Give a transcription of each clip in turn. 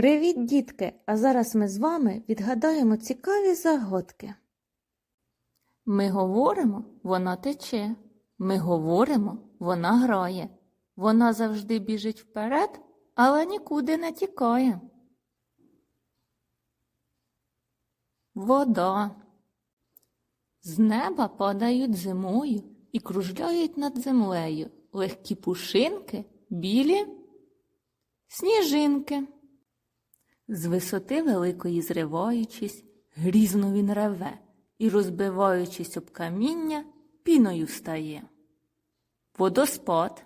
Привіт, дітки! А зараз ми з вами відгадаємо цікаві загадки. Ми говоримо, вона тече. Ми говоримо, вона грає. Вона завжди біжить вперед, але нікуди не тікає. Вода. З неба падають зимою і кружляють над землею легкі пушинки, білі сніжинки. З висоти великої зриваючись, грізно він реве і, розбиваючись об каміння, піною встає. Водоспад.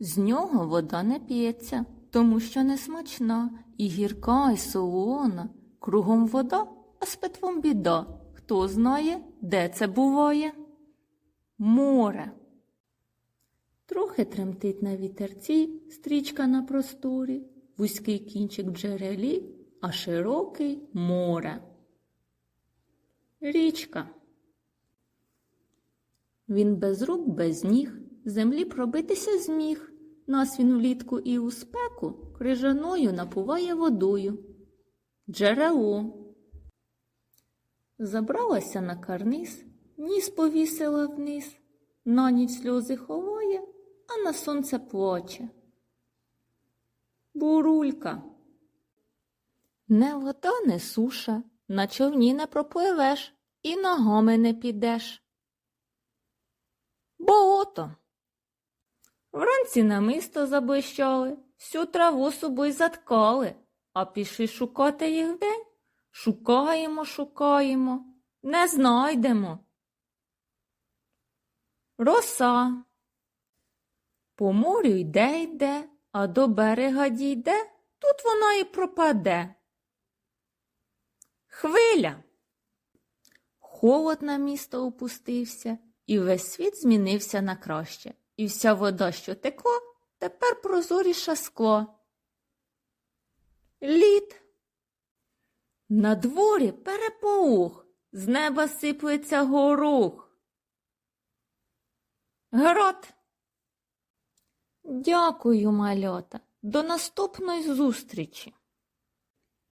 З нього вода не п'ється, тому що не смачна, і гірка, і солона. Кругом вода, а з питвом біда. Хто знає, де це буває? Море. Трохи тремтить на вітерці стрічка на просторі, вузький кінчик джерелі, а широкий море. Річка. Він без рук, без ніг, землі пробитися зміг. Нас він влітку і у спеку крижаною напуває водою. Джерело. Забралася на карниз, ніс повісила вниз, на ніч сльози ховає, а на сонце плаче. Бурулька. Не вода, не суша, на човні не пропливеш і ногами не підеш. Болото. Вранці намисто заблищали, всю траву собою заткали, а пішли шукати їх вдень. Шукаємо, шукаємо, не знайдемо. Роса. По морю йде йде, а до берега дійде, тут вона і пропаде. Хвиля. Холод на місто опустився, і весь світ змінився на краще, і вся вода, що текла, тепер прозоріша скло. Лід. На дворі переполох, з неба сиплеться горох. Грот. Дякую, мальота. До наступної зустрічі.